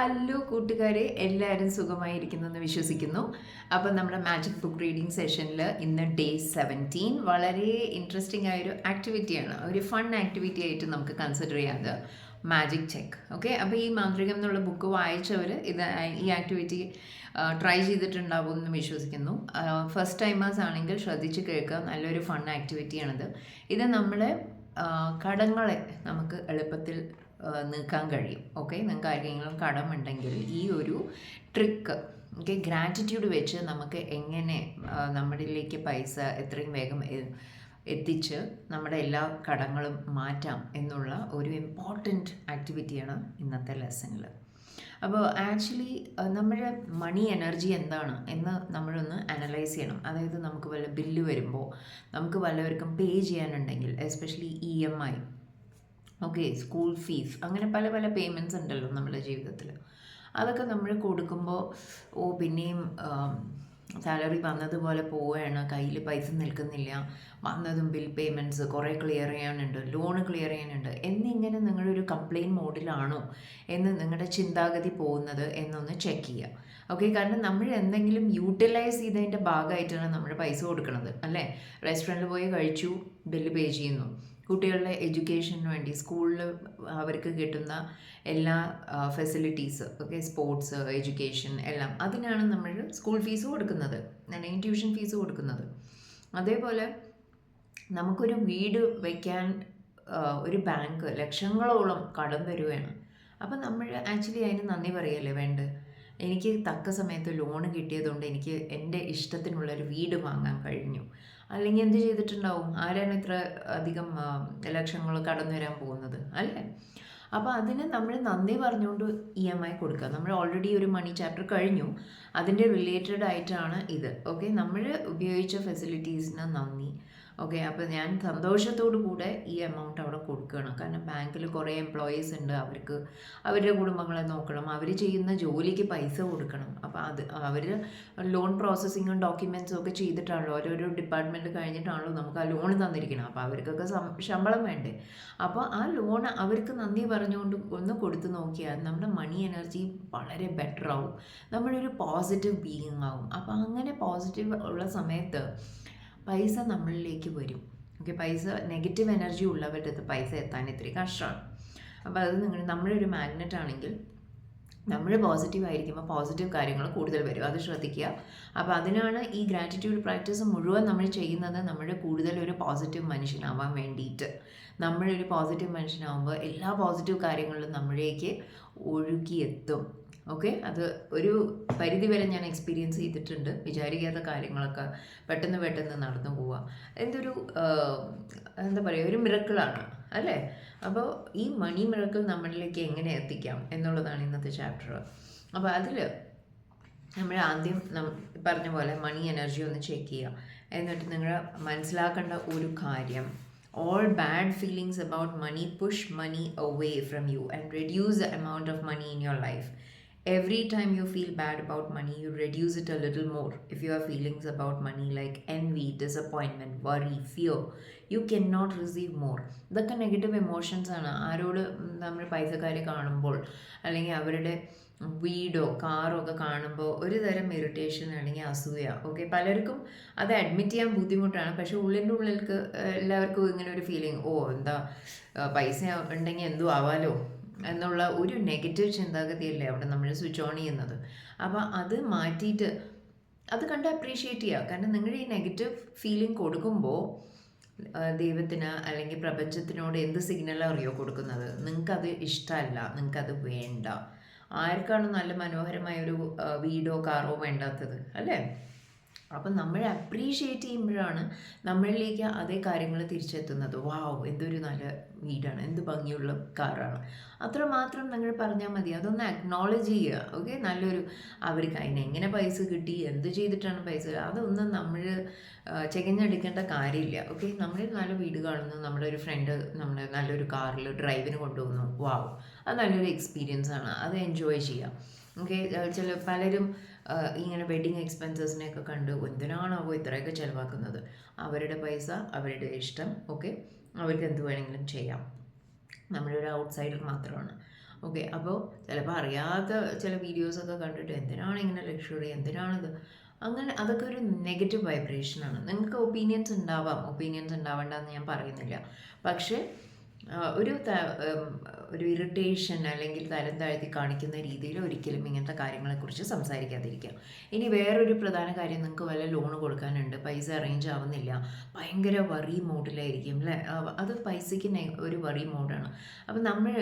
Hello കൂട്ടുകാരെ എല്ലാവരും സുഖമായിരിക്കുന്നെന്ന് വിശ്വസിക്കുന്നു. അപ്പം നമ്മുടെ മാജിക് ബുക്ക് റീഡിംഗ് സെഷനിൽ ഇന്ന് ഡേ സെവന്റീൻ വളരെ ഇൻട്രസ്റ്റിംഗ് ആയൊരു ആക്ടിവിറ്റിയാണ് ഒരു ഫൺ ആക്ടിവിറ്റി ആയിട്ട് നമുക്ക് കൺസിഡർ ചെയ്യാം. മാജിക് ചെക്ക് ഓക്കെ അപ്പോൾ ഈ മാന്ത്രികം എന്നുള്ള ബുക്ക് വായിച്ചവർ ഇത് ഈ ആക്ടിവിറ്റി ട്രൈ ചെയ്തിട്ടുണ്ടാവും എന്ന് വിശ്വസിക്കുന്നു. ഫസ്റ്റ് ടൈമേഴ്സ് ആണെങ്കിൽ ശ്രദ്ധിച്ച് കേൾക്കുക. നല്ലൊരു ഫൺ ആക്ടിവിറ്റിയാണിത് ഇത് നമ്മളെ കടങ്ങളെ നമുക്ക് എളുപ്പത്തിൽ നീക്കാൻ കഴിയും. ഓക്കെ നിങ്ങൾക്ക് ആർക്കെങ്കിലും കടമുണ്ടെങ്കിൽ ഈ ഒരു ട്രിക്ക് ഓക്കെ ഗ്രാറ്റിറ്റ്യൂഡ് വെച്ച് നമുക്ക് എങ്ങനെ നമ്മളിലേക്ക് പൈസ എത്രയും വേഗം എത്തിച്ച് നമ്മുടെ എല്ലാ കടങ്ങളും മാറ്റാം എന്നുള്ള ഒരു ഇമ്പോർട്ടന്റ് ആക്ടിവിറ്റിയാണ് ഇന്നത്തെ ലെസണിൽ അപ്പോൾ ആക്ച്വലി നമ്മുടെ മണി എനർജി എന്താണ് എന്ന് നമ്മളൊന്ന് അനലൈസ് ചെയ്യണം. അതായത് നമുക്ക് വല്ല ബില്ല് വരുമ്പോൾ നമുക്ക് വല്ലവർക്കും pay ചെയ്യാനുണ്ടെങ്കിൽ especially E M I okay school fees അങ്ങനെ പല പല പേയ്മെന്റ്സ് ഉണ്ടല്ലോ നമ്മുടെ ജീവിതത്തിൽ അതൊക്കെ നമ്മൾ കൊടുക്കുമ്പോൾ ഓ പിന്നെയും സാലറി വന്നതുപോലെ പോവുകയാണ് കയ്യിൽ പൈസ നിൽക്കുന്നില്ല വന്നതും ബിൽ പേയ്മെന്റ്സ് കുറേ ക്ലിയർ ചെയ്യാനുണ്ട് ലോണ് ക്ലിയർ ചെയ്യാനുണ്ട് എന്നിങ്ങനെ നിങ്ങളൊരു കംപ്ലയിന്റ് മോഡിലാണോ എന്ന് നിങ്ങളുടെ ചിന്താഗതി പോകുന്നത് എന്നൊന്ന് ചെക്ക് ചെയ്യുക ഓക്കെ കാരണം നമ്മൾ എന്തെങ്കിലും യൂട്ടിലൈസ് ചെയ്തതിന്റെ ഭാഗമായിട്ടാണ് നമ്മൾ പൈസ കൊടുക്കുന്നത് അല്ലേ? റെസ്റ്റോറന്റിൽ പോയി കഴിച്ചു ബില്ല് പേ ചെയ്യുന്നു. കുട്ടികളുടെ എഡ്യൂക്കേഷന് വേണ്ടി സ്കൂളിൽ അവർക്ക് കിട്ടുന്ന എല്ലാ ഫെസിലിറ്റീസ് ഓക്കെ സ്പോർട്സ് എഡ്യൂക്കേഷൻ എല്ലാം അതിനാണ് നമ്മൾ സ്കൂൾ ഫീസ് കൊടുക്കുന്നത്. അല്ലെങ്കിൽ ട്യൂഷൻ ഫീസ് കൊടുക്കുന്നത്. അതേപോലെ നമുക്കൊരു വീട് വയ്ക്കാൻ ഒരു ബാങ്ക് ലക്ഷങ്ങളോളം കടം തരുകയാണ് അപ്പം നമ്മൾ ആക്ച്വലി അതിന് നന്ദി പറയല്ലേ വേണ്ടത്? എനിക്ക് തക്ക സമയത്ത് ലോൺ കിട്ടിയതുകൊണ്ട് എനിക്ക് എന്റെ ഇഷ്ടത്തിനുള്ളൊരു വീട് വാങ്ങാൻ കഴിഞ്ഞു. അല്ലെങ്കിൽ എന്ത് ചെയ്തിട്ടുണ്ടാവും? ആരാണ് ഇത്ര അധികം ലക്ഷങ്ങൾ കടന്നു വരാൻ പോകുന്നത്? അല്ലേ? അപ്പോൾ അതിന് നമ്മൾ നന്ദി പറഞ്ഞുകൊണ്ട് ഇ എം ഐ കൊടുക്കുക. നമ്മൾ ഓൾറെഡി ഒരു മണി ചാപ്റ്റർ കഴിഞ്ഞു. അതിന്റെ റിലേറ്റഡ് ആയിട്ടാണ് ഇത്. ഓക്കെ നമ്മൾ ഉപയോഗിച്ച ഫെസിലിറ്റീസിന് നന്ദി. ഓക്കെ അപ്പോൾ ഞാൻ സന്തോഷത്തോടു കൂടെ ഈ എമൗണ്ട് അവിടെ കൊടുക്കുകയാണ്. കാരണം ബാങ്കിൽ കുറേ എംപ്ലോയീസ് ഉണ്ട്. അവർക്ക് അവരുടെ കുടുംബങ്ങളെ നോക്കണം. അവർ ചെയ്യുന്ന ജോലിക്ക് പൈസ കൊടുക്കണം. അപ്പോൾ അത് അവർ ലോൺ പ്രോസസ്സിങ്ങും ഡോക്യുമെൻസും ഒക്കെ ചെയ്തിട്ടാണല്ലോ. ഓരോരോ ഡിപ്പാർട്ട്മെന്റ് കഴിഞ്ഞിട്ടാണല്ലോ നമുക്ക് ആ ലോൺ തന്നിരിക്കണം. അപ്പോൾ അവർക്കൊക്കെ ശമ്പളം വേണ്ടേ? അപ്പോൾ ആ ലോൺ അവർക്ക് നന്ദി പറഞ്ഞുകൊണ്ട് ഒന്ന് കൊടുത്തു നോക്കിയാൽ നമ്മുടെ മണി എനർജി വളരെ ബെറ്റർ ആവും. നമ്മളൊരു പോസിറ്റീവ് ബീയിങ് ആവും. അപ്പോൾ അങ്ങനെ പോസിറ്റീവ് ഉള്ള സമയത്ത് പൈസ നമ്മളിലേക്ക് വരും. ഓക്കെ പൈസ നെഗറ്റീവ് എനർജി ഉള്ളവരുടെ അടുത്ത് പൈസ എത്താൻ ഇത്തിരി കഷ്ടമാണ് അപ്പോൾ അത് നിങ്ങൾ നമ്മളൊരു മാഗ്നറ്റ് ആണെങ്കിൽ നമ്മൾ പോസിറ്റീവ് ആയിരിക്കുമ്പോൾ പോസിറ്റീവ് കാര്യങ്ങൾ കൂടുതൽ വരും. അത് ശ്രദ്ധിക്കുക. അപ്പോൾ അതിനാണ് ഈ ഗ്രാറ്റിറ്റ്യൂഡ് പ്രാക്ടീസ് മുഴുവൻ നമ്മൾ ചെയ്യുന്നത് നമ്മൾ കൂടുതൽ ഒരു പോസിറ്റീവ് മനുഷ്യനാവാൻ വേണ്ടിയിട്ട് നമ്മളൊരു പോസിറ്റീവ് മനുഷ്യനാവുമ്പോൾ എല്ലാ പോസിറ്റീവ് കാര്യങ്ങളും നമ്മളിലേക്ക് ഒഴുകിയെത്തും. ഓക്കെ? അത് ഒരു പരിധി വരെ ഞാൻ എക്സ്പീരിയൻസ് ചെയ്തിട്ടുണ്ട്. വിചാരിക്കാത്ത കാര്യങ്ങളൊക്കെ പെട്ടെന്ന് പെട്ടെന്ന് നടന്നു പോവുക. എന്തൊരു എന്താ പറയുക ഒരു മിറക്കിളാണ് അല്ലേ? അപ്പോൾ ഈ മണി മിറക്കിൾ നമ്മളിലേക്ക് എങ്ങനെ എത്തിക്കാം എന്നുള്ളതാണ് ഇന്നത്തെ ചാപ്റ്റർ അപ്പോൾ അതിൽ നമ്മൾ ആദ്യം പറഞ്ഞ പോലെ മണി എനർജി ഒന്ന് ചെക്ക് ചെയ്യുക. എന്നിട്ട് നിങ്ങൾ മനസ്സിലാക്കേണ്ട ഒരു കാര്യം. All bad feelings about money push money away from you and reduce the amount of money in your life every time you feel bad about money you reduce it a little more. If you have feelings about money like envy disappointment worry fear you cannot receive more. ഇതൊക്കെ negative emotions ആണ്. ആരോട് നമ്മൾ പൈസക്കാരെ കാണുമ്പോൾ അല്ലെങ്കിൽ അവരുടെ വീടോ കാറോ ഒക്കെ കാണുമ്പോൾ ഒരു തരം ഇറിറ്റേഷൻ അല്ലെങ്കിൽ അസൂയ. ഓക്കെ പലർക്കും അത് അഡ്മിറ്റ് ചെയ്യാൻ ബുദ്ധിമുട്ടാണ്. പക്ഷേ ഉള്ളിന്റെ ഉള്ളിൽക്ക് എല്ലാവർക്കും ഇങ്ങനെ ഒരു ഫീലിംഗ് ഓ എന്താ പൈസ ഉണ്ടെങ്കിൽ എന്തും ആവാലോ? എന്നുള്ള ഒരു നെഗറ്റീവ് ചിന്താഗതിയല്ലേ അവിടെ നമ്മൾ സ്വിച്ച് ഓൺ ചെയ്യുന്നത്. അപ്പോൾ അത് മാറ്റിയിട്ട് അത് കണ്ട് അപ്രീഷിയേറ്റ് ചെയ്യുക. കാരണം നിങ്ങൾ ഈ നെഗറ്റീവ് ഫീലിംഗ് കൊടുക്കുമ്പോൾ ദൈവത്തിന് അല്ലെങ്കിൽ പ്രപഞ്ചത്തിനോട് എന്ത് സിഗ്നൽ അറിയോ കൊടുക്കുന്നത്? നിങ്ങൾക്കത് ഇഷ്ടമല്ല. നിങ്ങൾക്കത് വേണ്ട. ആർക്കാണ് നല്ല മനോഹരമായ ഒരു വീടോ കാറോ വേണ്ടാത്തത്? അല്ലേ? അപ്പം നമ്മൾ അപ്രീഷിയേറ്റ് ചെയ്യുമ്പോഴാണ് നമ്മളിലേക്ക് അതേ കാര്യങ്ങൾ തിരിച്ചെത്തുന്നത്. വാവ് എന്തൊരു നല്ല വീടാണ്. എന്ത് ഭംഗിയുള്ള കാറാണ്. അത്ര മാത്രം നിങ്ങൾ പറഞ്ഞാൽ മതി. അതൊന്ന് അക്നോളജ് ചെയ്യുക. ഓക്കെ നല്ലൊരു അവർക്ക് അതിന് എങ്ങനെ പൈസ കിട്ടി? എന്ത് ചെയ്തിട്ടാണ് പൈസ അതൊന്നും നമ്മൾ ചെകഞ്ഞെടുക്കേണ്ട കാര്യമില്ല. ഓക്കെ നമ്മൾ നല്ല വീട് കാണുന്നു. നമ്മുടെ ഒരു ഫ്രണ്ട് നമ്മളെ നല്ലൊരു കാറിൽ ഡ്രൈവിന് കൊണ്ടുപോകുന്നു. വാവ് അത് നല്ലൊരു എക്സ്പീരിയൻസ് ആണ്. അത് എൻജോയ് ചെയ്യുക ഓക്കെ ചില പലരും ഇങ്ങനെ വെഡിങ് എക്സ്പെൻസസിനെയൊക്കെ കണ്ട് എന്തിനാണാവോ ഇത്രയൊക്കെ ചിലവാക്കുന്നത്? അവരുടെ പൈസ അവരുടെ ഇഷ്ടം ഓക്കെ അവർക്ക് എന്ത് വേണമെങ്കിലും ചെയ്യാം. നമ്മളൊരു ഔട്ട്സൈഡർ മാത്രമാണ്. ഓക്കെ അപ്പോൾ ചിലപ്പോൾ അറിയാത്ത ചില വീഡിയോസൊക്കെ കണ്ടിട്ട് എന്തിനാണ് ഇങ്ങനെ ലക്ഷറി എന്തിനാണിത്? അങ്ങനെ അതൊക്കെ ഒരു നെഗറ്റീവ് വൈബ്രേഷനാണ് നിങ്ങൾക്ക് ഒപ്പീനിയൻസ് ഉണ്ടാവാം. ഒപ്പീനിയൻസ് ഉണ്ടാവേണ്ടെന്ന് ഞാൻ പറയുന്നില്ല. പക്ഷേ ഒരു ഒരു ഇറിറ്റേഷൻ അല്ലെങ്കിൽ തരം താഴ്ത്തി കാണിക്കുന്ന രീതിയിൽ ഒരിക്കലും ഇങ്ങനത്തെ കാര്യങ്ങളെക്കുറിച്ച് സംസാരിക്കാതിരിക്കുക. ഇനി വേറൊരു പ്രധാന കാര്യം നിങ്ങൾക്ക് വല്ല ലോൺ കൊടുക്കാനുണ്ട് പൈസ അറേഞ്ച് ആവുന്നില്ല ഭയങ്കര വറി മോഡിലായിരിക്കും അല്ലേ അത് പൈസയ്ക്ക് ഒരു വറി മോഡാണ് അപ്പം നമ്മൾ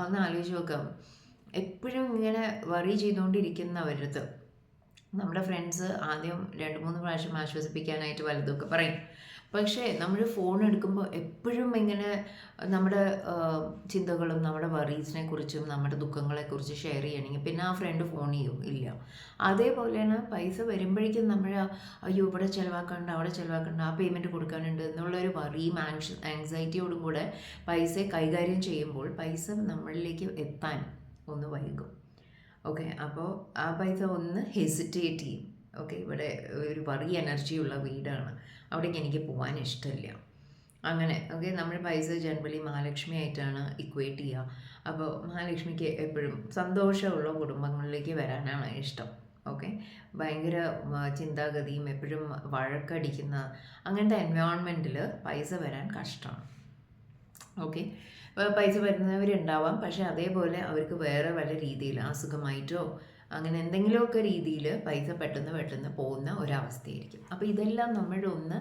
ഒന്ന് ആലോചിച്ച് നോക്കാം. എപ്പോഴും ഇങ്ങനെ വറി ചെയ്തുകൊണ്ടിരിക്കുന്നവരടുത്ത് നമ്മുടെ ഫ്രണ്ട്സ് ആദ്യം രണ്ട് മൂന്ന് പ്രാവശ്യം ആശ്വസിപ്പിക്കാനായിട്ട് വലുതൊക്കെ പറയും. പക്ഷേ നമ്മൾ ഫോൺ എടുക്കുമ്പോൾ എപ്പോഴും ഇങ്ങനെ നമ്മുടെ ചിന്തകളും നമ്മുടെ വറീസിനെ കുറിച്ചും നമ്മുടെ ദുഃഖങ്ങളെക്കുറിച്ച് ഷെയർ ചെയ്യണമെങ്കിൽ പിന്നെ ആ ഫ്രണ്ട് ഫോൺ ചെയ്യും. ഇല്ല. അതേപോലെയാണ് പൈസ വരുമ്പോഴേക്കും നമ്മൾ അയ്യോ ഇവിടെ ചിലവാക്കണ്ട അവിടെ ചിലവാക്കണ്ട ആ പേയ്മെന്റ് കൊടുക്കാനുണ്ട് എന്നുള്ളൊരു വറിയും ആങ്ഷ ആങ്സൈറ്റിയോടും കൂടെ പൈസ കൈകാര്യം ചെയ്യുമ്പോൾ പൈസ നമ്മളിലേക്ക് എത്താൻ ഒന്ന് വൈകും. ഓക്കെ? അപ്പോൾ ആ പൈസ ഒന്ന് ഹെസിറ്റേറ്റ് ചെയ്യും. ഓക്കെ? ഇവിടെ ഒരു വറി എനർജിയുള്ള വീടാണ്. അവിടേക്ക് എനിക്ക് പോകാൻ ഇഷ്ടമില്ല അങ്ങനെ ഓക്കെ നമ്മൾ പൈസ ജനറലി മഹാലക്ഷ്മി ആയിട്ടാണ് ഇക്വേറ്റ് ചെയ്യുക. അപ്പോൾ മഹാലക്ഷ്മിക്ക് എപ്പോഴും സന്തോഷമുള്ള കുടുംബങ്ങളിലേക്ക് വരാനാണ് ഇഷ്ടം. ഓക്കെ ഭയങ്കര ചിന്താഗതിയും എപ്പോഴും വഴക്കടിക്കുന്ന അങ്ങനത്തെ എൻവയോൺമെന്റിൽ പൈസ വരാൻ കഷ്ടമാണ്. ഓക്കെ പൈസ വരുന്നവരുണ്ടാവാം. പക്ഷെ അതേപോലെ അവർക്ക് വേറെ പല രീതിയിൽ അസുഖമായിട്ടോ അങ്ങനെ എന്തെങ്കിലുമൊക്കെ രീതിയിൽ പൈസ പെട്ടെന്ന് പെട്ടെന്ന് പോകുന്ന ഒരവസ്ഥയായിരിക്കും. അപ്പോൾ ഇതെല്ലാം നമ്മൾ ഒന്ന്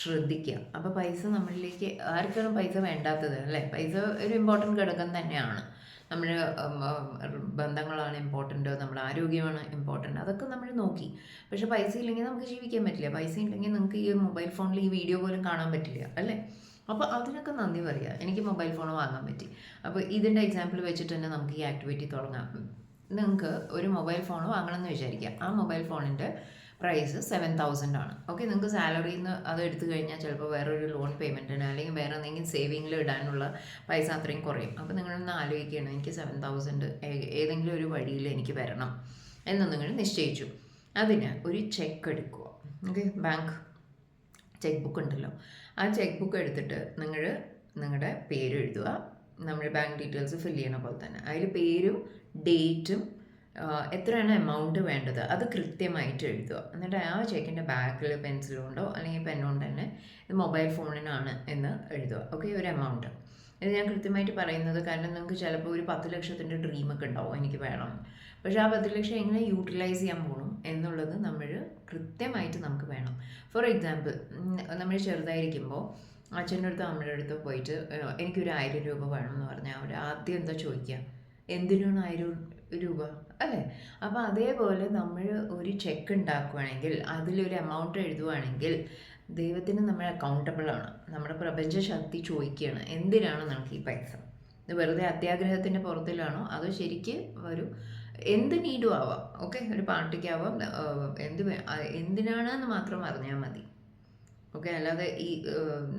ശ്രദ്ധിക്കുക. അപ്പോൾ പൈസ നമ്മളിലേക്ക് ആർക്കാണ് പൈസ വേണ്ടാത്തത് അല്ലേ? പൈസ ഒരു ഇമ്പോർട്ടന്റ് ഘടകം തന്നെയാണ്. നമ്മൾ ബന്ധങ്ങളാണ് ഇമ്പോർട്ടന്റ് നമ്മുടെ ആരോഗ്യമാണ് ഇമ്പോർട്ടന്റ് അതൊക്കെ നമ്മൾ നോക്കി. പക്ഷേ പൈസ ഇല്ലെങ്കിൽ നമുക്ക് ജീവിക്കാൻ പറ്റില്ല. പൈസ ഇല്ലെങ്കിൽ നിങ്ങൾക്ക് ഈ മൊബൈൽ ഫോണിൽ ഈ വീഡിയോ പോലും കാണാൻ പറ്റില്ല അല്ലേ? അപ്പോൾ അതിനൊക്കെ നന്ദി പറയുക. എനിക്ക് മൊബൈൽ ഫോൺ വാങ്ങാൻ പറ്റി. അപ്പോൾ ഇതിന്റെ എക്സാമ്പിൾ വെച്ചിട്ട് തന്നെ നമുക്ക് ഈ ആക്ടിവിറ്റി തുടങ്ങാം. നിങ്ങൾക്ക് ഒരു മൊബൈൽ ഫോൺ വാങ്ങണമെന്ന് വിചാരിക്കുക. ആ മൊബൈൽ ഫോണിന്റെ പ്രൈസ് സെവൻ തൗസൻഡ് ആണ്. ഓക്കെ നിങ്ങൾക്ക് സാലറിയിൽ നിന്ന് അത് എടുത്തു കഴിഞ്ഞാൽ ചിലപ്പോൾ വേറൊരു ലോൺ പേയ്മെന്റിന് അല്ലെങ്കിൽ വേറെ എന്തെങ്കിലും സേവിങ്ങിൽ ഇടാനുള്ള പൈസ അത്രയും കുറയും. അപ്പോൾ നിങ്ങളൊന്ന് ആലോചിക്കുകയാണ് എനിക്ക് സെവൻ തൗസൻഡ് ഏതെങ്കിലും ഒരു വഴിയിൽ എനിക്ക് വരണം എന്ന് നിങ്ങൾ നിശ്ചയിച്ചു. അതിന് ഒരു ചെക്ക് എടുക്കുക. ഓക്കെ ബാങ്ക് ചെക്ക് ബുക്ക് ഉണ്ടല്ലോ. ആ ചെക്ക് ബുക്ക് എടുത്തിട്ട് നിങ്ങൾ നിങ്ങളുടെ പേര് എഴുതുക. നമ്മുടെ ബാങ്ക് ഡീറ്റെയിൽസ് ഫില്ല് ചെയ്യണ പോലെ തന്നെ. അതിൽ പേരും ഡേറ്റും എത്രയാണ് എമൗണ്ട് വേണ്ടത്? അത് കൃത്യമായിട്ട് എഴുതുക. എന്നിട്ട് ആ ചെക്കിന്റെ ബാക്കിൽ പെൻസിലുണ്ടോ അല്ലെങ്കിൽ പെന്നുകൊണ്ട് തന്നെ ഇത് മൊബൈൽ ഫോണിനാണ് എന്ന് എഴുതുക. ഓക്കെ ഒരു എമൗണ്ട് ഇത് ഞാൻ കൃത്യമായിട്ട് പറയുന്നത് കാരണം നിങ്ങൾക്ക് ചിലപ്പോൾ ഒരു പത്ത് ലക്ഷത്തിന്റെ ഡ്രീമൊക്കെ ഉണ്ടാവും എനിക്ക് വേണം. പക്ഷേ ആ പത്ത് ലക്ഷം എങ്ങനെ യൂട്ടിലൈസ് ചെയ്യാൻ പോകണം എന്നുള്ളത് നമ്മൾ കൃത്യമായിട്ട് നമുക്ക് വേണം. ഫോർ എക്സാമ്പിൾ നമ്മൾ ചെറുതായിരിക്കുമ്പോൾ അച്ഛന്റെ അടുത്ത് അമ്മയുടെ അടുത്ത് പോയിട്ട് എനിക്കൊരു ആയിരം രൂപ വേണം എന്ന് പറഞ്ഞാൽ അവർ ആദ്യം എന്താ ചോദിക്കുക? എന്തിനാണ് ആയിരം രൂപ? അല്ലേ? അപ്പോൾ അതേപോലെ നമ്മൾ ഒരു ചെക്ക് ഉണ്ടാക്കുകയാണെങ്കിൽ അതിലൊരു എമൗണ്ട് എഴുതുവാണെങ്കിൽ ദൈവത്തിന് നമ്മൾ അക്കൗണ്ടബിൾ ആണ്. നമ്മുടെ പ്രപഞ്ച ശക്തി ചോദിക്കുകയാണ് എന്തിനാണ് നമുക്ക് ഈ പൈസ? ഇത് വെറുതെ അത്യാഗ്രഹത്തിന്റെ പുറത്തിലാണോ? അതോ ശരിക്ക് ഒരു എന്ത് നീഡും ആവാം. ഓക്കെ? ഒരു പാർട്ടിക്കാവാം എന്ത് എന്തിനാണെന്ന് മാത്രം അറിഞ്ഞാൽ മതി. ഓക്കെ? അല്ലാതെ ഈ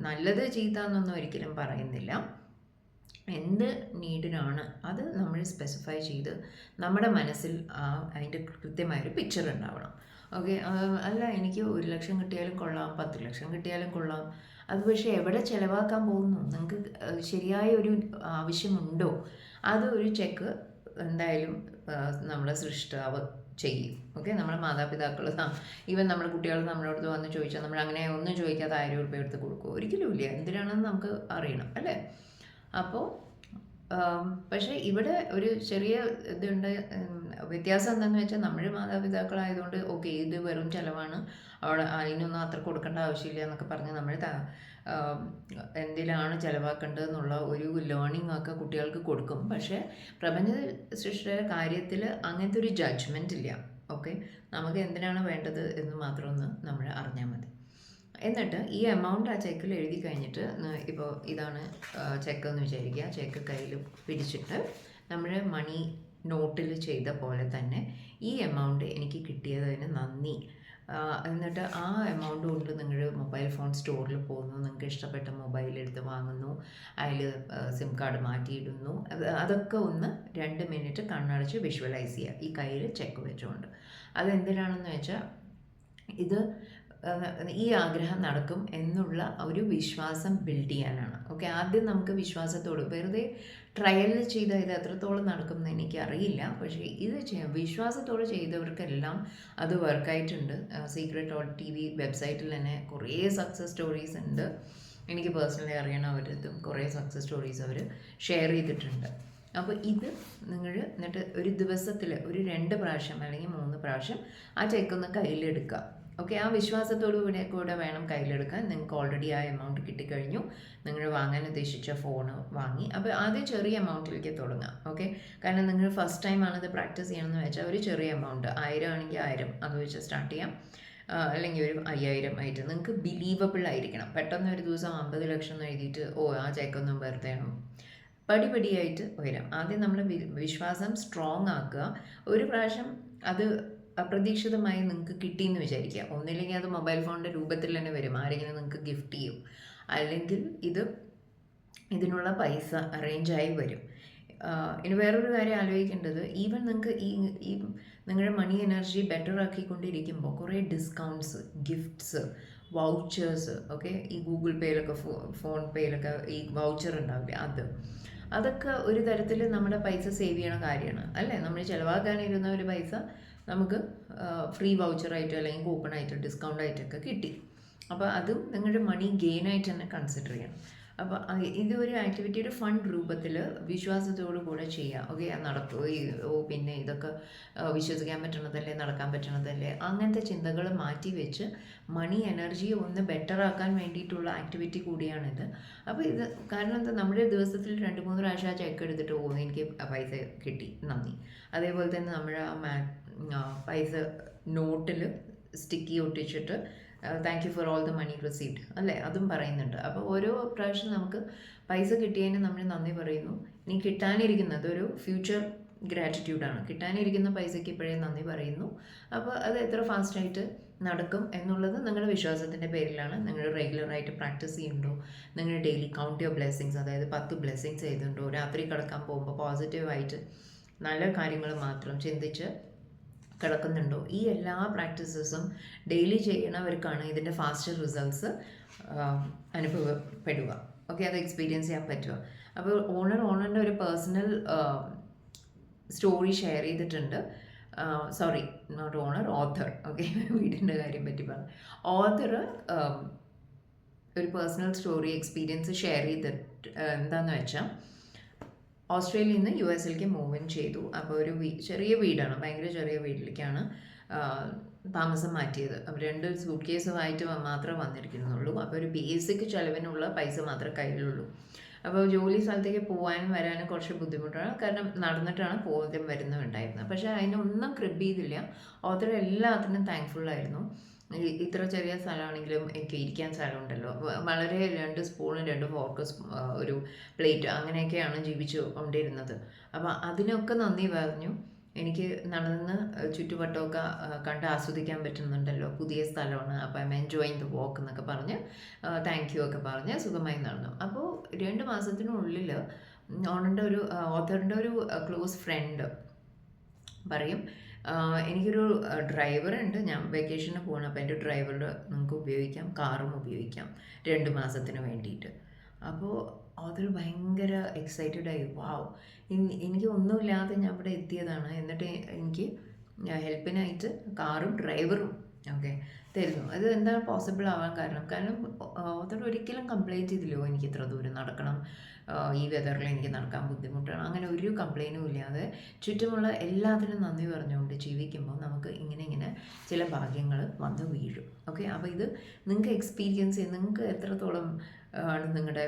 നല്ലത് ചീത്ത എന്നൊന്നും ഒരിക്കലും പറയുന്നില്ല. എന്ത് നീഡിനാണ് അത് നമ്മൾ സ്പെസിഫൈ ചെയ്ത് നമ്മുടെ മനസ്സിൽ അതിന്റെ കൃത്യമായൊരു പിക്ചർ ഉണ്ടാവണം. ഓക്കെ അല്ല എനിക്ക് ഒരു ലക്ഷം കിട്ടിയാലും കൊള്ളാം പത്ത് ലക്ഷം കിട്ടിയാലും കൊള്ളാം. അത് പക്ഷേ എവിടെ ചിലവാക്കാൻ പോകുന്നു? നിങ്ങൾക്ക് ശരിയായ ഒരു ആവശ്യമുണ്ടോ? അത് ഒരു ചെക്ക് എന്തായാലും നമ്മളെ സൃഷ്ടാവ് ചെയ്യും. ഓക്കെ നമ്മുടെ മാതാപിതാക്കൾ ഈവൻ നമ്മുടെ കുട്ടികൾ നമ്മളോട് വന്ന് ചോദിച്ചാൽ നമ്മൾ അങ്ങനെ ഒന്നും ചോദിക്കാതെ ആയിരം രൂപ എടുത്ത് കൊടുക്കും ഒരിക്കലും ഇല്ല. എന്തിനാണെന്ന് നമുക്ക് അറിയണം അല്ലേ? അപ്പോൾ പക്ഷേ ഇവിടെ ഒരു ചെറിയ ഇതുണ്ട് വ്യത്യാസം എന്താണെന്ന് വെച്ചാൽ നമ്മൾ മാതാപിതാക്കളായതുകൊണ്ട് ഓക്കെ ഇത് വെറും ചിലവാണ്. അവിടെ അതിനൊന്നും അത്ര കൊടുക്കേണ്ട ആവശ്യമില്ല എന്നൊക്കെ പറഞ്ഞ് നമ്മൾ എന്തിലാണ് ചിലവാക്കേണ്ടത് എന്നുള്ള ഒരു ലേണിംഗ് ഒക്കെ കുട്ടികൾക്ക് കൊടുക്കും. പക്ഷേ പ്രപഞ്ച സൃഷ്ടിയുടെ കാര്യത്തിൽ അങ്ങനത്തെ ഒരു ജഡ്ജ്മെന്റ് ഇല്ല. ഓക്കെ? നമുക്ക് എന്തിനാണ് വേണ്ടത് എന്ന് മാത്രം ഒന്ന് നമ്മൾ അറിഞ്ഞാൽ മതി. എന്നിട്ട് ഈ എമൗണ്ട് ആ ചെക്കിൽ എഴുതി കഴിഞ്ഞിട്ട് ഇപ്പോൾ ഇതാണ് ചെക്ക് എന്ന് വിചാരിക്കുക. ചെക്ക് കയ്യിൽ പിടിച്ചിട്ട് നമ്മൾ മണി നോട്ടിൽ ചെയ്ത പോലെ തന്നെ ഈ എമൗണ്ട് എനിക്ക് കിട്ടിയതിന് നന്ദി. എന്നിട്ട് ആ എമൗണ്ട് കൊണ്ട് നിങ്ങൾ മൊബൈൽ ഫോൺ സ്റ്റോറിൽ പോകുന്നു. നിങ്ങൾക്ക് ഇഷ്ടപ്പെട്ട മൊബൈൽ എടുത്ത് വാങ്ങുന്നു. അതിൽ സിം കാർഡ് മാറ്റിയിടുന്നു. അത് അതൊക്കെ ഒന്ന് രണ്ട് മിനിറ്റ് കണ്ണടച്ച് വിഷ്വലൈസ് ചെയ്യുക. ഈ കയ്യിൽ ചെക്ക് വെച്ചുകൊണ്ട് അതെന്തിനാണെന്ന് വെച്ചാൽ ഇത് ഈ ആഗ്രഹം നടക്കും എന്നുള്ള ഒരു വിശ്വാസം ബിൽഡ് ചെയ്യാനാണ്. ഓക്കെ ആദ്യം നമുക്ക് വിശ്വാസത്തോട് വെറുതെ ട്രയലിൽ ചെയ്ത ഇത് എത്രത്തോളം നടക്കും എന്ന് എനിക്കറിയില്ല. പക്ഷേ ഇത് ചെയ്യാം വിശ്വാസത്തോട് ചെയ്തവർക്കെല്ലാം അത് വർക്കായിട്ടുണ്ട് സീക്രട്ട് ഡോട്ട് ടി വി വെബ്സൈറ്റിൽ തന്നെ കുറേ സക്സസ് സ്റ്റോറീസ് ഉണ്ട്. എനിക്ക് പേഴ്സണലി അറിയണവരതും കുറേ സക്സസ് സ്റ്റോറീസ് അവർ ഷെയർ ചെയ്തിട്ടുണ്ട്. അപ്പോൾ ഇത് നിങ്ങൾ എന്നിട്ട് ഒരു ദിവസത്തിൽ ഒരു രണ്ട് പ്രാവശ്യം അല്ലെങ്കിൽ മൂന്ന് പ്രാവശ്യം ആ ചെക്കൊന്ന് കയ്യിലെടുക്കുക. ഓക്കെ ആ വിശ്വാസത്തോടു കൂടെ കൂടെ വേണം കയ്യിലെടുക്കാൻ. നിങ്ങൾക്ക് ഓൾറെഡി ആ എമൗണ്ട് കിട്ടിക്കഴിഞ്ഞു. നിങ്ങൾ വാങ്ങാൻ ഉദ്ദേശിച്ച ഫോൺ വാങ്ങി. അപ്പോൾ ആദ്യം ചെറിയ എമൗണ്ടിലേക്ക് തുടങ്ങാം. ഓക്കെ കാരണം നിങ്ങൾ ഫസ്റ്റ് ടൈം ആണത് പ്രാക്ടീസ് ചെയ്യണമെന്ന് വെച്ചാൽ ഒരു ചെറിയ എമൗണ്ട് ആയിരം ആണെങ്കിൽ ആയിരം. അത് വെച്ച് സ്റ്റാർട്ട് ചെയ്യാം. അല്ലെങ്കിൽ ഒരു അയ്യായിരം ആയിട്ട്. നിങ്ങൾക്ക് ബിലീവബിൾ ആയിരിക്കണം. പെട്ടെന്ന് ഒരു ദിവസം അമ്പത് ലക്ഷം എന്ന് എഴുതിയിട്ട് ഓ ആ ചെക്കൊന്നും വെറുതെ പടിപടിയായിട്ട് ഉയരാം. ആദ്യം നമ്മൾ വിശ്വാസം സ്ട്രോങ് ആക്കുക. ഒരു പ്രാവശ്യം അത് അപ്രതീക്ഷിതമായി നിങ്ങൾക്ക് കിട്ടിയെന്ന് വിചാരിക്കുക. ഒന്നില്ലെങ്കിൽ അത് മൊബൈൽ ഫോണിന്റെ രൂപത്തിൽ തന്നെ വരും. ആരെങ്കിലും നിങ്ങൾക്ക് ഗിഫ്റ്റ് ചെയ്യും. അല്ലെങ്കിൽ ഇത് ഇതിനുള്ള പൈസ അറേഞ്ചായി വരും. ഇനി വേറൊരു കാര്യം ആലോചിക്കേണ്ടത് ഈവൻ നിങ്ങൾക്ക് ഈ ഈ നിങ്ങളുടെ മണി എനർജി ബെറ്റർ ആക്കിക്കൊണ്ടിരിക്കുമ്പോൾ കുറേ ഡിസ്കൗണ്ട്സ് ഗിഫ്റ്റ്സ് വൗച്ചേഴ്സ് ഓക്കെ ഈ ഗൂഗിൾ പേയിലൊക്കെ ഫോ ഫോൺ പേയിലൊക്കെ ഈ വൗച്ചർ ഉണ്ടാവില്ലേ? അത്. അതൊക്കെ ഒരു തരത്തിൽ നമ്മുടെ പൈസ സേവ് ചെയ്യണ കാര്യമാണ്. അല്ലേ? നമ്മൾ ചിലവാക്കാനിരുന്ന ഒരു പൈസ നമുക്ക് ഫ്രീ വൗച്ചറായിട്ടോ അല്ലെങ്കിൽ കൂപ്പണായിട്ടോ ഡിസ്കൗണ്ട് ആയിട്ടൊക്കെ കിട്ടി. അപ്പോൾ അതും നിങ്ങളുടെ മണി ഗെയിൻ ആയിട്ട് തന്നെ കൺസിഡർ ചെയ്യണം അപ്പോൾ ഇത് ഒരു ആക്ടിവിറ്റി ഒരു ഫണ്ട് രൂപത്തിൽ വിശ്വാസത്തോടു കൂടെ ചെയ്യുക ഓക്കെ നടക്കും. ഓ പിന്നെ ഇതൊക്കെ വിശ്വസിക്കാൻ പറ്റണതല്ലേ നടക്കാൻ പറ്റണതല്ലേ അങ്ങനത്തെ ചിന്തകൾ മാറ്റി വെച്ച് മണി എനർജിയെ ഒന്ന് ബെറ്റർ ആക്കാൻ വേണ്ടിയിട്ടുള്ള ആക്ടിവിറ്റി കൂടിയാണിത്. അപ്പോൾ ഇത് കാരണം എന്താ നമ്മുടെ ദിവസത്തിൽ രണ്ട് മൂന്ന് പ്രാവശ്യം ആ ചെക്ക് എടുത്തിട്ട് ഓ എനിക്ക് പൈസ കിട്ടി നന്ദി. അതേപോലെ തന്നെ നമ്മുടെ പൈസ നോട്ടിൽ sticky ഒട്ടിച്ചിട്ട് thank you for all the money received അല്ലേ? അതും പറയുന്നുണ്ട്. അപ്പോൾ ഓരോ പ്രാവശ്യം നമുക്ക് പൈസ കിട്ടിയതിന് നമ്മൾ നന്ദി പറയുന്നു. ഇനി കിട്ടാനിരിക്കുന്നത് ഒരു ഫ്യൂച്ചർ ഗ്രാറ്റിറ്റ്യൂഡാണ് കിട്ടാനിരിക്കുന്ന പൈസയ്ക്ക് ഇപ്പോഴേ നന്ദി പറയുന്നു. അപ്പോൾ അത് എത്ര ഫാസ്റ്റായിട്ട് നടക്കും എന്നുള്ളത് നിങ്ങളുടെ വിശ്വാസത്തിന്റെ പേരിലാണ്. നിങ്ങൾ റെഗുലറായിട്ട് പ്രാക്ടീസ് ചെയ്യുന്നുണ്ടോ? നിങ്ങൾ ഡെയിലി കൗണ്ട് യുവർ ബ്ലെസ്സിങ്സ് അതായത് പത്ത് ബ്ലെസ്സിങ്സ് ചെയ്തിട്ടുണ്ടോ രാത്രി കിടക്കാൻ പോകുമ്പോൾ പോസിറ്റീവായിട്ട് നല്ല കാര്യങ്ങൾ മാത്രം ചിന്തിച്ച് കിടക്കുന്നുണ്ടോ? ഈ എല്ലാ പ്രാക്ടീസസും ഡെയിലി ചെയ്യണവർക്കാണ് ഇതിന്റെ ഫാസ്റ്റ് റിസൾട്ട്സ് അനുഭവപ്പെടുക. ഓക്കെ അത് എക്സ്പീരിയൻസ് ചെയ്യാൻ പറ്റുക. അപ്പോൾ ഓണർ ഓണറിന്റെ ഒരു പേഴ്സണൽ സ്റ്റോറി ഷെയർ ചെയ്തിട്ടുണ്ട്. Sorry not owner author. Okay വീടിന്റെ കാര്യം പറ്റി പറഞ്ഞു. ഓഥർ ഒരു പേഴ്സണൽ സ്റ്റോറി എക്സ്പീരിയൻസ് ഷെയർ ചെയ്തിട്ട് എന്താണെന്ന് വെച്ചാൽ ഓസ്ട്രേലിയയിൽ നിന്ന് യു എസിലേക്ക് മൂവ് ഇൻ ചെയ്തു. അപ്പോൾ ഒരു ചെറിയ വീടാണ്. ഭയങ്കര ചെറിയ വീട്ടിലേക്കാണ് താമസം മാറ്റിയത്. അപ്പോൾ രണ്ട് സൂട്ട് കേസുമായിട്ട് മാത്രമേ വന്നിരിക്കുന്നുള്ളൂ. അപ്പോൾ ഒരു ബേസിക് ചിലവിനുള്ള പൈസ മാത്രമേ കയ്യിലുള്ളൂ. അപ്പോൾ ജോലി സ്ഥലത്തേക്ക് പോകാനും വരാനും കുറച്ച് ബുദ്ധിമുട്ടാണ്. കാരണം നടന്നിട്ടാണ് പോകുന്നതും വരുന്നതും ഉണ്ടായിരുന്നത്. പക്ഷേ അതിനൊന്നും ക്രിബ് ചെയ്തില്ല. ഓത്തർ എല്ലാത്തിനും താങ്ക്ഫുള്ളായിരുന്നു ഇത്ര ചെറിയ സ്ഥലമാണെങ്കിലും എനിക്ക് ഇരിക്കാൻ സ്ഥലമുണ്ടല്ലോ. വളരെ രണ്ട് സ്പൂണും രണ്ട് ഫോർക്ക് ഒരു പ്ലേറ്റ് അങ്ങനെയൊക്കെയാണ് ജീവിച്ചു കൊണ്ടിരുന്നത്. അപ്പോൾ അതിനൊക്കെ നന്ദി പറഞ്ഞു. എനിക്ക് നടന്ന് ചുറ്റുവട്ടമൊക്കെ കണ്ട് ആസ്വദിക്കാൻ പറ്റുന്നുണ്ടല്ലോ. പുതിയ സ്ഥലമാണ്. അപ്പോൾ I am enjoying the walk എന്നൊക്കെ പറഞ്ഞ് താങ്ക് യു ഒക്കെ പറഞ്ഞ് സുഖമായി നടന്നു. അപ്പോൾ രണ്ട് മാസത്തിനുള്ളിൽ ഓണറിന്റെ ഒരു ഓഥറിന്റെ ഒരു ക്ലോസ് ഫ്രണ്ട് പറയും എനിക്കൊരു ഡ്രൈവർ ഉണ്ട് ഞാൻ വെക്കേഷന് പോകണം അപ്പോൾ എന്റെ ഡ്രൈവറുടെ നമുക്ക് ഉപയോഗിക്കാം. കാറും ഉപയോഗിക്കാം. രണ്ട് മാസത്തിന് വേണ്ടിയിട്ട്. അപ്പോൾ അതിൽ ഭയങ്കര എക്സൈറ്റഡ് ആയി. വാവ് എനിക്ക് ഒന്നുമില്ലാതെ ഞാൻ ഇവിടെ എത്തിയതാണ്. എന്നിട്ട് എനിക്ക് ഹെൽപ്പിനായിട്ട് കാറും ഡ്രൈവറും ഓക്കെ തരുന്നു. അത് എന്താ പോസിബിൾ ആവാൻ കാരണം? കാരണം ഓതർ ഒരിക്കലും കംപ്ലൈന്റ് ചെയ്തില്ലോ എനിക്ക് ഇത്ര ദൂരം നടക്കണം. ഈ വെതറിൽ എനിക്ക് നടക്കാൻ ബുദ്ധിമുട്ടാണ്. അങ്ങനെ ഒരു കംപ്ലൈന്റും ഇല്ലാതെ ചുറ്റുമുള്ള എല്ലാത്തിനും നന്ദി പറഞ്ഞുകൊണ്ട് ജീവിക്കുമ്പോൾ നമുക്ക് ഇങ്ങനെ ഇങ്ങനെ ചില ഭാഗ്യങ്ങൾ വന്ന് വീഴും. ഓക്കെ അപ്പോൾ ഇത് നിങ്ങൾക്ക് എക്സ്പീരിയൻസ് നിങ്ങൾക്ക് എത്രത്തോളം ആണ് നിങ്ങളുടെ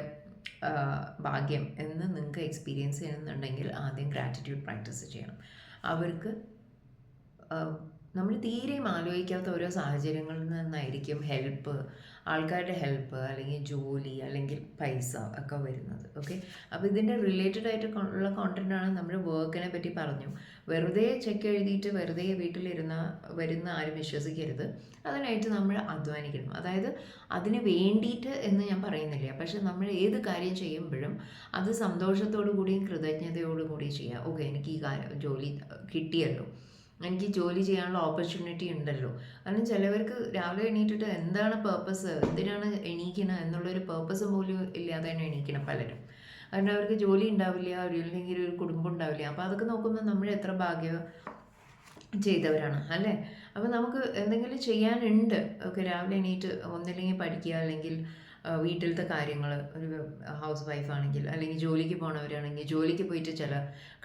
ഭാഗ്യം എന്ന് നിങ്ങൾക്ക് എക്സ്പീരിയൻസ് ചെയ്യുന്നുണ്ടെങ്കിൽ ആദ്യം ഗ്രാറ്റിറ്റ്യൂഡ് പ്രാക്ടീസ് ചെയ്യണം. അവർക്ക് നമ്മൾ തീരെയും ആലോചിക്കാത്ത ഓരോ സാഹചര്യങ്ങളിൽ നിന്നായിരിക്കും ഹെൽപ്പ് ആൾക്കാരുടെ ഹെൽപ്പ് അല്ലെങ്കിൽ ജോലി അല്ലെങ്കിൽ പൈസ ഒക്കെ വരുന്നത്. ഓക്കെ അപ്പോൾ ഇതിന്റെ റിലേറ്റഡ് ആയിട്ട് ഉള്ള ഉള്ള ആണ് നമ്മൾ വർക്കിനെ പറ്റി പറഞ്ഞു. വെറുതെ ചെക്ക് എഴുതിയിട്ട് വെറുതെ വീട്ടിലിരുന്ന വരുന്ന ആരും വിശ്വസിക്കരുത്. അതിനായിട്ട് നമ്മൾ അധ്വാനിക്കണം. അതായത് അതിന് വേണ്ടിയിട്ട് എന്ന് ഞാൻ പറയുന്നില്ല. പക്ഷെ നമ്മൾ ഏത് കാര്യം ചെയ്യുമ്പോഴും അത് സന്തോഷത്തോടു കൂടിയും കൃതജ്ഞതയോടു കൂടി ചെയ്യുക ഓക്കെ എനിക്ക് ഈ കാര്യം ജോലി കിട്ടിയല്ലോ. എനിക്ക് ജോലി ചെയ്യാനുള്ള ഓപ്പർച്യൂണിറ്റി ഉണ്ടല്ലോ. കാരണം ചിലവർക്ക് രാവിലെ എണീറ്റിട്ട് എന്താണ് പേർപ്പസ് എന്തിനാണ് എണീക്കണം? എന്നുള്ളൊരു പേർപ്പസ് പോലും ഇല്ലാതെയാണ് എണീക്കണം പലരും. കാരണം അവർക്ക് ജോലി ഉണ്ടാവില്ല അല്ലെങ്കിൽ ഒരു കുടുംബം ഉണ്ടാവില്ല. അപ്പോൾ അതൊക്കെ നോക്കുമ്പോൾ നമ്മൾ എത്ര ഭാഗ്യം ചെയ്തവരാണ് അല്ലേ? അപ്പോൾ നമുക്ക് എന്തെങ്കിലും ചെയ്യാനുണ്ട്. ഒക്കെ രാവിലെ എണീറ്റ് ഒന്നില്ലെങ്കിൽ പഠിക്കുക അല്ലെങ്കിൽ വീട്ടിലത്തെ കാര്യങ്ങൾ ഒരു ഹൗസ് വൈഫ് ആണെങ്കിൽ അല്ലെങ്കിൽ ജോലിക്ക് പോണവരാണെങ്കിൽ ജോലിക്ക് പോയിട്ട് ചില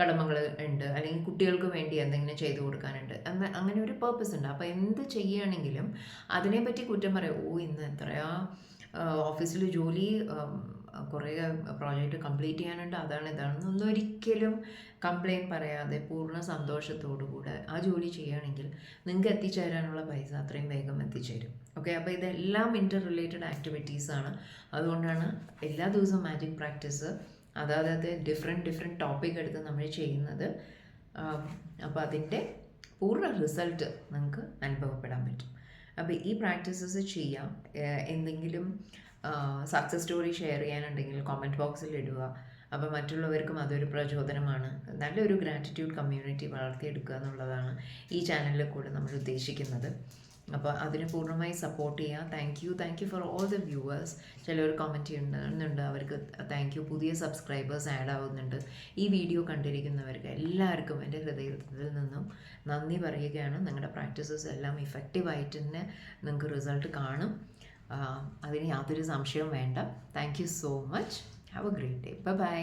കടമകൾ ഉണ്ട് അല്ലെങ്കിൽ കുട്ടികൾക്ക് വേണ്ടി എന്തെങ്കിലും ചെയ്തു കൊടുക്കാനുണ്ട്. അന്ന് അങ്ങനെ ഒരു പേർപ്പസ് ഉണ്ട്. അപ്പോൾ എന്ത് ചെയ്യുകയാണെങ്കിലും അതിനെപ്പറ്റി കുറ്റം പറയാം. ഓ ഇന്ന് എത്രയാ ഓഫീസിൽ ജോലി കുറേ പ്രോജക്റ്റ് കംപ്ലീറ്റ് ചെയ്യാനുണ്ട്. അതാണ് ഇതാണ്. ഒന്നും ഒരിക്കലും കംപ്ലയിന്റ് പറയാതെ പൂർണ സന്തോഷത്തോടു കൂടെ ആ ജോലി ചെയ്യുകയാണെങ്കിൽ നിങ്ങൾക്ക് എത്തിച്ചേരാനുള്ള പൈസ അത്രയും വേഗം എത്തിച്ചേരും. ഓക്കെ അപ്പോൾ ഇതെല്ലാം ഇന്റർ റിലേറ്റഡ് ആക്ടിവിറ്റീസാണ് അതുകൊണ്ടാണ് എല്ലാ ദിവസവും മാജിക് പ്രാക്ടീസ് അതായത് ഡിഫറെന്റ് ഡിഫറെന്റ് ടോപ്പിക് എടുത്ത് നമ്മൾ ചെയ്യുന്നത്. അപ്പോൾ അതിന്റെ പൂർണ റിസൾട്ട് നിങ്ങൾക്ക് അനുഭവപ്പെടാൻ പറ്റും. അപ്പോൾ ഈ പ്രാക്ടീസസ് ചെയ്യാം. എന്തെങ്കിലും സക്സസ് സ്റ്റോറി ഷെയർ ചെയ്യാനുണ്ടെങ്കിൽ കോമന്റ് ബോക്സിൽ ഇടുക. അപ്പോൾ മറ്റുള്ളവർക്കും അതൊരു പ്രചോദനമാണ്. നല്ലൊരു ഗ്രാറ്റിറ്റ്യൂഡ് കമ്മ്യൂണിറ്റി വളർത്തിയെടുക്കുക എന്നുള്ളതാണ് ഈ ചാനലിൽ കൂടെ നമ്മൾ ഉദ്ദേശിക്കുന്നത്. അപ്പോൾ അതിന് പൂർണമായി സപ്പോർട്ട് ചെയ്യുക. Thank you thank you for all the viewers ചിലർ കമന്റ് ചെയ്യുന്നുണ്ട്. അവർക്ക് താങ്ക് യു പുതിയ സബ്സ്ക്രൈബേഴ്സ് ആഡ് ആവുന്നുണ്ട്. ഈ വീഡിയോ കണ്ടിരിക്കുന്നവർക്ക് എല്ലാവർക്കും എന്റെ ഹൃദയത്തിൽ നിന്നും നന്ദി പറയുകയാണ്. നിങ്ങളുടെ പ്രാക്ടീസസ് എല്ലാം ഇഫക്റ്റീവായിട്ട് തന്നെ നിങ്ങൾക്ക് റിസൾട്ട് കാണും. അതിന് യാതൊരു സംശയവും വേണ്ട. Thank you so much have a great day bye bye